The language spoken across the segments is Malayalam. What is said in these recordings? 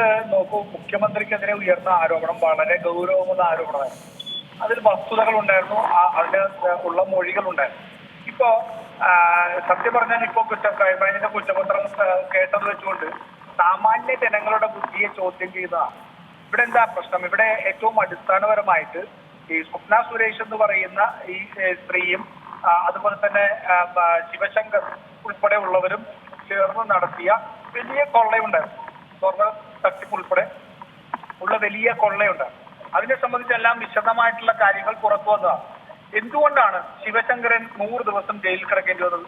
നോക്കൂ മുഖ്യമന്ത്രിക്കെതിരെ ഉയർന്ന ആരോപണം വളരെ ഗൗരവമുള്ള ആരോപണമായിരുന്നു. അതിൽ വസ്തുതകൾ ഉണ്ടായിരുന്നു ആ- അതിന് ഉള്ള മൊഴികൾ ഉണ്ടായിരുന്നു. ഇപ്പോ സത്യം പറഞ്ഞാൽ ഇപ്പോ കുറ്റ ക്രൈംബ്രാഞ്ചിന്റെ കുറ്റപത്രം കേട്ടത് വെച്ചുകൊണ്ട് സാമാന്യ ജനങ്ങളുടെ ബുദ്ധിയെ ചോദ്യം ചെയ്യുന്നതാണ്. ഇവിടെ എന്താ പ്രശ്നം? ഇവിടെ ഏറ്റവും അടിസ്ഥാനപരമായിട്ട് ഈ സ്വപ്ന സുരേഷ് എന്ന് പറയുന്ന ഈ സ്ത്രീയും അതുപോലെ തന്നെ ശിവശങ്കർ ഉൾപ്പെടെ ഉള്ളവരും ചേർന്ന് നടത്തിയ വലിയ കൊള്ളയുണ്ടായിരുന്നു. സ്വർണ തട്ടിപ്പ് ഉൾപ്പെടെ ഉള്ള വലിയ കൊള്ളയുണ്ട്. അതിനെ സംബന്ധിച്ചെല്ലാം വിശദമായിട്ടുള്ള കാര്യങ്ങൾ പുറത്തു വന്നതാണ് എന്തുകൊണ്ടാണ് ശിവശങ്കരൻ നൂറ് ദിവസം ജയിലിൽ കിടക്കേണ്ടി വന്നത്?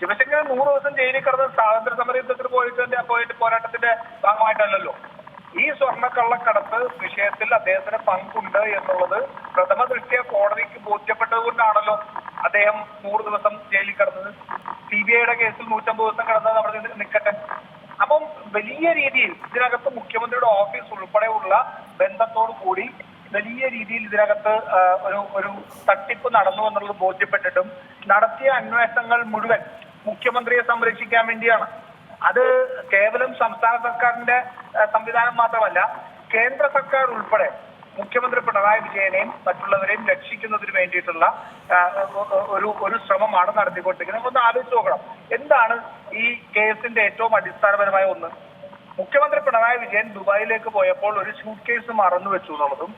ശിവശങ്കരൻ നൂറ് ദിവസം ജയിലിൽ കിടന്നത് സ്വാതന്ത്ര്യ സമര യുദ്ധത്തിന് പോയിട്ട് പോരാട്ടത്തിന്റെ ഭാഗമായിട്ടല്ലല്ലോ. ഈ സ്വർണക്കള്ളക്കടത്ത് വിഷയത്തിൽ അദ്ദേഹത്തിന് പങ്കുണ്ട് എന്നുള്ളത് പ്രഥമ ദൃഷ്ടിയ കോടതിക്ക് ബോധ്യപ്പെട്ടത് കൊണ്ടാണല്ലോ അദ്ദേഹം നൂറ് ദിവസം ജയിലിൽ കിടന്നത്. സി ബി ഐയുടെ കേസിൽ നൂറ്റമ്പത് ദിവസം കിടന്നത് അവിടെ നിന്ന് നിൽക്കട്ടെ അപ്പം വലിയ രീതിയിൽ ഇതിനകത്ത് മുഖ്യമന്ത്രിയുടെ ഓഫീസ് ഉൾപ്പെടെയുള്ള ബന്ധത്തോടു കൂടി വലിയ രീതിയിൽ ഇതിനകത്ത് ഒരു ഒരു തട്ടിപ്പ് നടന്നു എന്നുള്ളത് ബോധ്യപ്പെട്ടിട്ടും നടത്തിയ അന്വേഷണങ്ങൾ മുഴുവൻ മുഖ്യമന്ത്രിയെ സംരക്ഷിക്കാൻ വേണ്ടിയാണ്. അത് കേവലം സംസ്ഥാന സർക്കാരിന്റെ സംവിധാനം മാത്രമല്ല കേന്ദ്ര സർക്കാർ ഉൾപ്പെടെ മുഖ്യമന്ത്രി പിണറായി വിജയനെയും മറ്റുള്ളവരെയും രക്ഷിക്കുന്നതിന് വേണ്ടിയിട്ടുള്ള ഒരു ഒരു ശ്രമമാണ് നടത്തിക്കൊണ്ടിരിക്കുന്നത്. ഒന്ന് ആലോചിച്ച് നോക്കണം. എന്താണ് ഈ കേസിന്റെ ഏറ്റവും അടിസ്ഥാനപരമായ ഒന്ന്? മുഖ്യമന്ത്രി പിണറായി വിജയൻ ദുബായിലേക്ക് പോയപ്പോൾ ഒരു ഷൂട്ട് കേസ് മറന്നു വെച്ചു എന്നുള്ളതും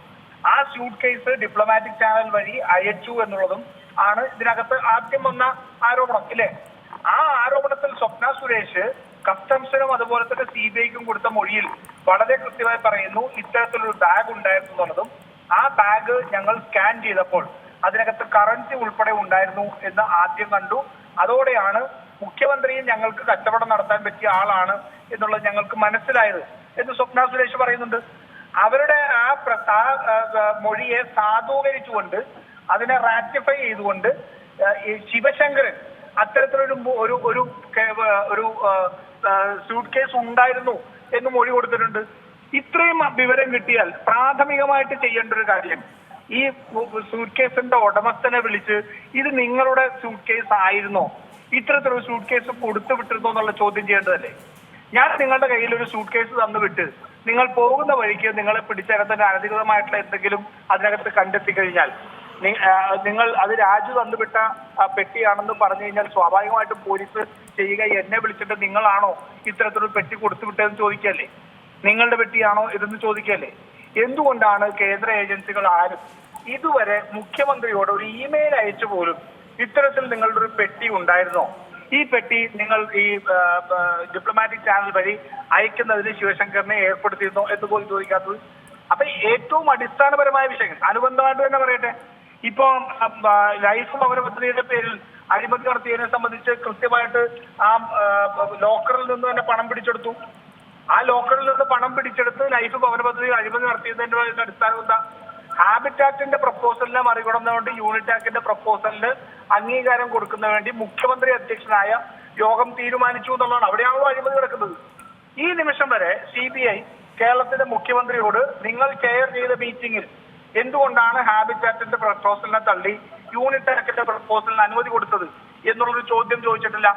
ആ ഷൂട്ട് കേസ് ഡിപ്ലോമാറ്റിക് ചാനൽ വഴി അയച്ചു എന്നുള്ളതും ആണ് ഇതിനകത്ത് ആദ്യം വന്ന ആരോപണം ഇല്ലേ? ആ ആരോപണത്തിൽ സ്വപ്ന സുരേഷ് കസ്റ്റംസിനും അതുപോലെ തന്നെ സി ബി ഐക്കും കൊടുത്ത മൊഴിയിൽ വളരെ കൃത്യമായി പറയുന്നു ഇത്തരത്തിലൊരു ബാഗ് ഉണ്ടായിരുന്നു എന്നുള്ളതും ആ ബാഗ് ഞങ്ങൾ സ്കാൻ ചെയ്തപ്പോൾ അതിനകത്ത് കറൻസി ഉൾപ്പെടെ ഉണ്ടായിരുന്നു എന്ന് ആദ്യം കണ്ടു. അതോടെയാണ് മുഖ്യമന്ത്രിയും ഞങ്ങൾക്ക് കച്ചവടം നടത്താൻ പറ്റിയ ആളാണ് എന്നുള്ളത് ഞങ്ങൾക്ക് മനസ്സിലായത് എന്ന് സ്വപ്ന സുരേഷ് പറയുന്നുണ്ട്. അവരുടെ ആ മൊഴിയെ സാധൂകരിച്ചുകൊണ്ട് അതിനെ റാറ്റിഫൈ ചെയ്തുകൊണ്ട് ശിവശങ്കരൻ അത്തരത്തിലൊരു ഒരു ഒരു ഒരു സ്യൂട്ട് കേസ് ഉണ്ടായിരുന്നു എന്ന് മൊഴി കൊടുത്തിട്ടുണ്ട്. ഇത്രയും വിവരം കിട്ടിയാൽ പ്രാഥമികമായിട്ട് ചെയ്യേണ്ട ഒരു കാര്യം ഈ സൂട്ട് കേസിന്റെ ഉടമസ്ഥനെ വിളിച്ച് ഇത് നിങ്ങളുടെ സൂട്ട് കേസ് ആയിരുന്നോ? ഇത്തരത്തിലൊരു സൂട്ട് കേസ് കൊടുത്തു വിട്ടിരുന്നോ എന്നുള്ള ചോദ്യം ചെയ്യേണ്ടതല്ലേ? ഞാൻ നിങ്ങളുടെ കയ്യിൽ ഒരു സൂട്ട് കേസ് തന്നു വിട്ട് നിങ്ങൾ പോകുന്ന വഴിക്ക് നിങ്ങളെ പിടിച്ചകത്തിന്റെ അനധികൃതമായിട്ടുള്ള എന്തെങ്കിലും അതിനകത്ത് കണ്ടെത്തി കഴിഞ്ഞാൽ നിങ്ങൾ അത് രാജു തന്നുവിട്ട പെട്ടിയാണെന്ന് പറഞ്ഞു കഴിഞ്ഞാൽ സ്വാഭാവികമായിട്ടും പോലീസ് ചെയ്യുക എന്നെ വിളിച്ചിട്ട് നിങ്ങളാണോ ഇത്തരത്തിലൊരു പെട്ടി കൊടുത്തു വിട്ടതെന്ന് ചോദിക്കല്ലേ? നിങ്ങളുടെ പെട്ടിയാണോ ഇതെന്ന് ചോദിക്കല്ലേ? എന്തുകൊണ്ടാണ് കേന്ദ്ര ഏജൻസികൾ ആരും ഇതുവരെ മുഖ്യമന്ത്രിയോട് ഒരു ഇമെയിൽ അയച്ചു പോലും ഇത്തരത്തിൽ നിങ്ങളുടെ ഒരു പെട്ടി ഉണ്ടായിരുന്നോ? ഈ പെട്ടി നിങ്ങൾ ഈ ഡിപ്ലോമാറ്റിക് ചാനൽ വഴി അയക്കുന്നതിന് ശിവശങ്കറിനെ ഏർപ്പെടുത്തിയിരുന്നോ എന്ന് പോലും ചോദിക്കാത്തത്? അപ്പൊ ഏറ്റവും അടിസ്ഥാനപരമായ വിഷയങ്ങൾ അനുബന്ധമായിട്ട് തന്നെ പറയട്ടെ ഇപ്പൊ ലൈഫ് ഭവന പദ്ധതിയുടെ പേരിൽ അഴിമതി നടത്തിയതിനെ സംബന്ധിച്ച് കൃത്യമായിട്ട് ആ ലോക്കറിൽ നിന്ന് തന്നെ പണം പിടിച്ചെടുത്തു. ആ ലോക്കറിൽ നിന്ന് പണം പിടിച്ചെടുത്ത് ലൈഫ് ഭവന പദ്ധതി അഴിമതി നടത്തിയതിന്റെ അടിസ്ഥാനം എന്താ ഹാബിറ്റാറ്റിന്റെ പ്രപ്പോസലിനെ മറികടന്നുകൊണ്ട് യൂണിറ്റ് ആക്ടിന്റെ പ്രപ്പോസലിന് അംഗീകാരം കൊടുക്കുന്ന വേണ്ടി മുഖ്യമന്ത്രി അധ്യക്ഷനായ യോഗം തീരുമാനിച്ചു എന്നുള്ളതാണ്. അവിടെയാണല്ലോ അഴിമതി നടക്കുന്നത്. ഈ നിമിഷം വരെ സി കേരളത്തിന്റെ മുഖ്യമന്ത്രിയോട് നിങ്ങൾ ചെയർ ചെയ്ത മീറ്റിംഗിൽ എന്തുകൊണ്ടാണ് ഹാബിറ്റാറ്റിന്റെ പ്രപ്പോസലിനെ തള്ളി യൂണിറ്റ് ആക്ടിന്റെ പ്രപ്പോസലിന് അനുമതി കൊടുത്തത് എന്നുള്ളൊരു ചോദ്യം ചോദിച്ചിട്ടില്ല.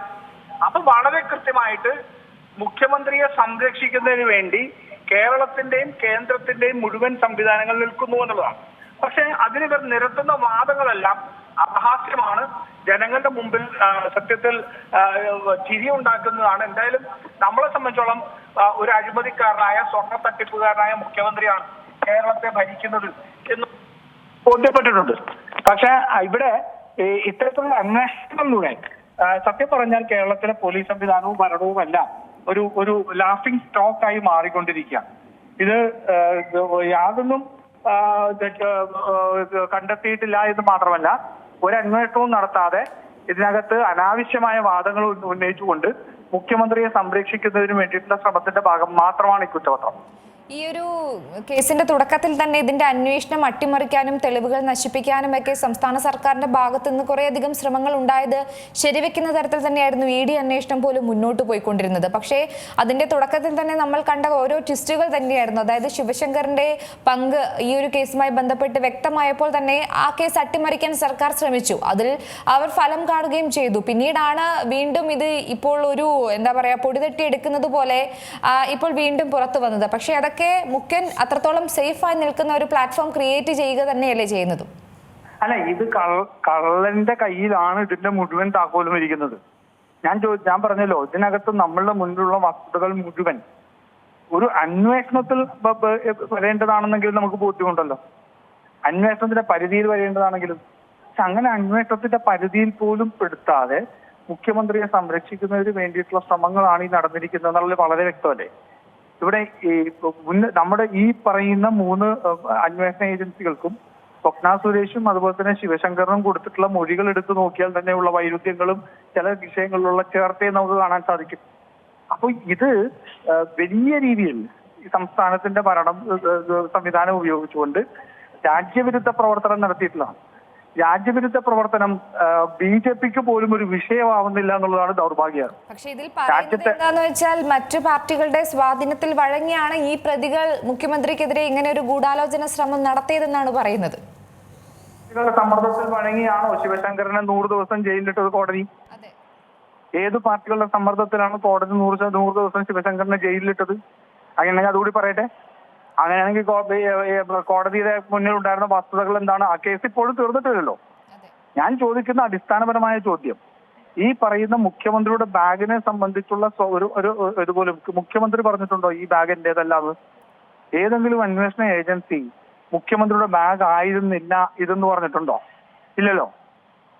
അപ്പൊ വളരെ കൃത്യമായിട്ട് മുഖ്യമന്ത്രിയെ സംരക്ഷിക്കുന്നതിന് വേണ്ടി കേരളത്തിന്റെയും കേന്ദ്രത്തിന്റെയും മുഴുവൻ സംവിധാനങ്ങൾ നിൽക്കുന്നു എന്നുള്ളതാണ്. പക്ഷെ അതിന് ഇവർ നിരത്തുന്ന വാദങ്ങളെല്ലാം അപഹാസ്യമാണ്. ജനങ്ങളുടെ മുമ്പിൽ സത്യത്തിൽ ചിരി ഉണ്ടാക്കുന്നതാണ്. എന്തായാലും നമ്മളെ സംബന്ധിച്ചോളം ഒരു അഴിമതിക്കാരനായ സ്വർണ തട്ടിപ്പുകാരനായ മുഖ്യമന്ത്രിയാണ്. കേരളത്തെ ഭരിക്കുന്നത് എന്ന് ബോധ്യപ്പെട്ടിട്ടുണ്ട്. പക്ഷെ ഇവിടെ ഇത്തരത്തിലുള്ള അന്വേഷണങ്ങളിലൂടെ സത്യം പറഞ്ഞാൽ കേരളത്തിലെ പോലീസ് സംവിധാനവും ഭരണവും എല്ലാം ഒരു ഒരു ലാഫിംഗ് സ്റ്റോക്ക് ആയി മാറിക്കൊണ്ടിരിക്കുക ഇത് യാതൊന്നും കണ്ടെത്തിയിട്ടില്ല എന്ന് മാത്രമല്ല ഒരു അന്വേഷണവും നടത്താതെ ഇതിനകത്ത് അനാവശ്യമായ വാദങ്ങൾ ഉന്നയിച്ചുകൊണ്ട് മുഖ്യമന്ത്രിയെ സംരക്ഷിക്കുന്നതിന് വേണ്ടിയിട്ടുള്ള ശ്രമത്തിന്റെ ഭാഗം മാത്രമാണ് ഈ കുറ്റപത്രം. ഈ ഒരു കേസിന്റെ തുടക്കത്തിൽ തന്നെ ഇതിന്റെ അന്വേഷണം അട്ടിമറിക്കാനും തെളിവുകൾ നശിപ്പിക്കാനും ഒക്കെ സംസ്ഥാന സർക്കാരിന്റെ ഭാഗത്തു നിന്ന് കുറേയധികം ശ്രമങ്ങൾ ഉണ്ടായത് ശരിവെക്കുന്ന തരത്തിൽ തന്നെയായിരുന്നു ഇ ഡി അന്വേഷണം പോലും മുന്നോട്ട് പോയിക്കൊണ്ടിരുന്നത്. പക്ഷേ അതിന്റെ തുടക്കത്തിൽ തന്നെ നമ്മൾ കണ്ട ഓരോ ട്വിസ്റ്റുകൾ തന്നെയായിരുന്നു. അതായത് ശിവശങ്കറിന്റെ പങ്ക് ഈ ഒരു കേസുമായി ബന്ധപ്പെട്ട് വ്യക്തമായപ്പോൾ തന്നെ ആ കേസ് അട്ടിമറിക്കാൻ സർക്കാർ ശ്രമിച്ചു. അതിൽ അവർ ഫലം കാണുകയും ചെയ്തു. പിന്നീടാണ് വീണ്ടും ഇത് ഇപ്പോൾ ഒരു എന്താ പറയാ പൊടിതട്ടി എടുക്കുന്നത് പോലെ ഇപ്പോൾ വീണ്ടും പുറത്തു വന്നത്. പക്ഷേ അതൊക്കെ മുഖ്യൻ അത്രത്തോളം സേഫായി നിൽക്കുന്ന ഒരു പ്ലാറ്റ്ഫോം ക്രിയേറ്റ് ചെയ്യുക തന്നെയല്ലേ ചെയ്യുന്നത്? അല്ല ഇത് കള്ളന്റെ കയ്യിലാണ് ഇതിന്റെ മുഴുവൻ താക്കോലും ഇരിക്കുന്നത്. ഞാൻ ഞാൻ പറഞ്ഞല്ലോ ഇതിനകത്ത് നമ്മളുടെ മുന്നിലുള്ള വസ്തുതകൾ മുഴുവൻ ഒരു അന്വേഷണത്തിൽ ബ- നമുക്ക് ബോധ്യമുണ്ടല്ലോ അന്വേഷണത്തിന്റെ പരിധിയിൽ വരേണ്ടതാണെങ്കിലും. പക്ഷെ അങ്ങനെ അന്വേഷണത്തിന്റെ പരിധിയിൽ പോലും പെടുത്താതെ മുഖ്യമന്ത്രിയെ സംരക്ഷിക്കുന്നതിന് വേണ്ടിയിട്ടുള്ള ശ്രമങ്ങളാണ് ഈ നടന്നിരിക്കുന്നത് എന്നുള്ളത് വളരെ വ്യക്തമല്ലേ? ഇവിടെ നമ്മുടെ ഈ പറയുന്ന മൂന്ന് അന്വേഷണ ഏജൻസികൾക്കും സ്വപ്ന സുരേഷും അതുപോലെ തന്നെ ശിവശങ്കറിനും കൊടുത്തിട്ടുള്ള മൊഴികൾ എടുത്തു നോക്കിയാൽ തന്നെയുള്ള വൈരുദ്ധ്യങ്ങളും ചില വിഷയങ്ങളിലുള്ള ചേർത്തേ നമുക്ക് കാണാൻ സാധിക്കും. അപ്പൊ ഇത് വലിയ രീതിയിൽ സംസ്ഥാനത്തിന്റെ ഭരണം സംവിധാനം ഉപയോഗിച്ചുകൊണ്ട് രാജ്യവിരുദ്ധ പ്രവർത്തനം നടത്തിയിട്ടുള്ളതാണ്. രാജ്യവിരുദ്ധ പ്രവർത്തനം ബി ജെ പിക്ക് പോലും ഒരു വിഷയമാവുന്നില്ല എന്നുള്ളതാണ് ദൗർഭാഗ്യം. പക്ഷേ ഇതിൽ എന്താന്ന് വെച്ചാൽ മറ്റു പാർട്ടികളുടെ സ്വാധീനത്തിൽ വഴങ്ങിയാണ് ഈ പ്രതികൾ മുഖ്യമന്ത്രിക്കെതിരെ ഇങ്ങനെ ഒരു ഗൂഢാലോചന ശ്രമം നടത്തിയതെന്നാണ് പറയുന്നത്. സമ്മർദ്ദത്തിൽ വഴങ്ങിയാണോ ശിവശങ്കരനെ നൂറ് ദിവസം ജയിലിലിട്ടത് കോടതി? ഏത് പാർട്ടികളുടെ സമ്മർദ്ദത്തിലാണ് കോടതി നൂറ് നൂറ് ദിവസം ശിവശങ്കരനെ ജയിലിലിട്ടത്? അങ്ങനെ അതുകൂടി പറയട്ടെ. അങ്ങനെയാണെങ്കിൽ കോടതിയുടെ മുന്നിൽ ഉണ്ടായിരുന്ന വസ്തുതകൾ എന്താണ്? ആ കേസ് ഇപ്പോഴും തീർന്നിട്ടില്ലല്ലോ. ഞാൻ ചോദിക്കുന്ന അടിസ്ഥാനപരമായ ചോദ്യം ഈ പറയുന്ന മുഖ്യമന്ത്രിയുടെ ബാഗിനെ സംബന്ധിച്ചുള്ള ഒരു ഒരു ഇതുപോലെ മുഖ്യമന്ത്രി പറഞ്ഞിട്ടുണ്ടോ ഈ ബാഗ് എന്റേതല്ലാന്ന് ഏതെങ്കിലും അന്വേഷണ ഏജൻസി മുഖ്യമന്ത്രിയുടെ ബാഗ് ആയിരുന്നില്ല ഇതെന്ന് പറഞ്ഞിട്ടുണ്ടോ? ഇല്ലല്ലോ.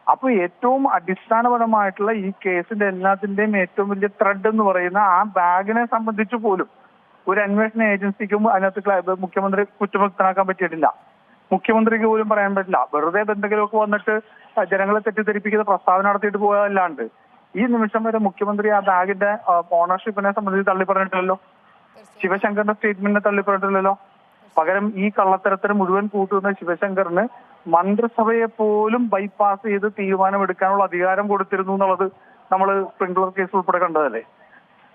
അപ്പൊ ഏറ്റവും അടിസ്ഥാനപരമായിട്ടുള്ള ഈ കേസിന്റെ എല്ലാത്തിന്റെയും ഏറ്റവും വലിയ ത്രെഡ് എന്ന് പറയുന്ന ആ ബാഗിനെ സംബന്ധിച്ച് പോലും ഒരു അന്വേഷണ ഏജൻസിക്കും അതിനകത്ത് മുഖ്യമന്ത്രി കുറ്റമുക്തനാക്കാൻ പറ്റിയിട്ടില്ല. മുഖ്യമന്ത്രിക്ക് പോലും പറയാൻ പറ്റില്ല. വെറുതെ എന്തെങ്കിലുമൊക്കെ വന്നിട്ട് ജനങ്ങളെ തെറ്റിദ്ധരിപ്പിക്കുന്ന പ്രസ്താവന നടത്തിയിട്ട് പോയതല്ലാണ്ട്. ഈ നിമിഷം വരെ മുഖ്യമന്ത്രി ആ ബാഗിന്റെ ഓണർഷിപ്പിനെ സംബന്ധിച്ച് തള്ളി പറഞ്ഞിട്ടില്ലല്ലോ ശിവശങ്കറിന്റെ സ്റ്റേറ്റ്മെന്റിനെ തള്ളി പറഞ്ഞിട്ടില്ലല്ലോ പകരം ഈ കള്ളത്തരത്തിന് മുഴുവൻ കൂട്ടുന്ന ശിവശങ്കറിന് മന്ത്രിസഭയെ പോലും ബൈപ്പാസ് ചെയ്ത് തീരുമാനമെടുക്കാനുള്ള അധികാരം കൊടുത്തിരുന്നു എന്നുള്ളത് നമ്മൾ സ്പ്രിംഗ്ലർ കേസ് ഉൾപ്പെടെ കണ്ടതല്ലേ?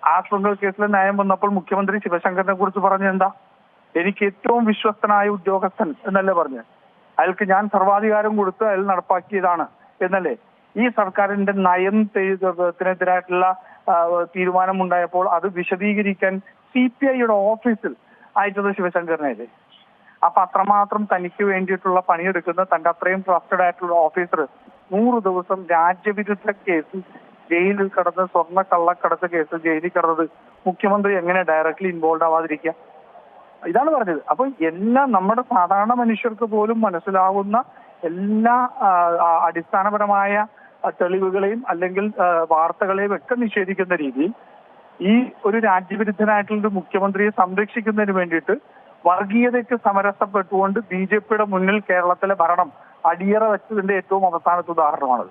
ആ ശ്രമങ്ങൾ കേസിലെ ന്യായം വന്നപ്പോൾ മുഖ്യമന്ത്രി ശിവശങ്കറിനെ കുറിച്ച് പറഞ്ഞെന്താ? എനിക്ക് ഏറ്റവും വിശ്വസ്തനായ ഉദ്യോഗസ്ഥൻ എന്നല്ലേ പറഞ്ഞു. അയാൾക്ക് ഞാൻ സർവാധികാരം കൊടുത്ത് അയാൾ നടപ്പാക്കിയതാണ് എന്നല്ലേ. ഈ സർക്കാരിന്റെ നയത്തിനെതിരായിട്ടുള്ള തീരുമാനം ഉണ്ടായപ്പോൾ അത് വിശദീകരിക്കാൻ സി പി ഐയുടെ ഓഫീസിൽ അയച്ചത് ശിവശങ്കറിനല്ലേ അപ്പൊ അത്രമാത്രം തനിക്ക് വേണ്ടിയിട്ടുള്ള പണിയെടുക്കുന്ന തന്റെ അത്രയും ട്രസ്റ്റഡ് ആയിട്ടുള്ള ഓഫീസർ നൂറ് ദിവസം രാജ്യവിരുദ്ധ കേസിൽ ജയിലിൽ കടന്ന് സ്വർണ കള്ളക്കടത്ത് കേസ് ജയിലിൽ കടന്നത് മുഖ്യമന്ത്രി എങ്ങനെ ഡയറക്ട്ലി ഇൻവോൾവ് ആവാതിരിക്കുക? ഇതാണ് പറഞ്ഞത്. അപ്പൊ എല്ലാ നമ്മുടെ സാധാരണ മനുഷ്യർക്ക് പോലും മനസ്സിലാവുന്ന എല്ലാ അടിസ്ഥാനപരമായ തെളിവുകളെയും അല്ലെങ്കിൽ വാർത്തകളെയും ഒക്കെ നിഷേധിക്കുന്ന രീതിയിൽ ഈ ഒരു രാജ്യവിരുദ്ധനായിട്ടുള്ള മുഖ്യമന്ത്രിയെ സംരക്ഷിക്കുന്നതിന് വേണ്ടിയിട്ട് വർഗീയതയ്ക്ക് സമരസപ്പെട്ടുകൊണ്ട് ബി ജെ പിയുടെ മുന്നിൽ കേരളത്തിലെ ഭരണം അടിയറ വെച്ചതിന്റെ ഏറ്റവും അവസാനത്തെ ഉദാഹരണമാണത്.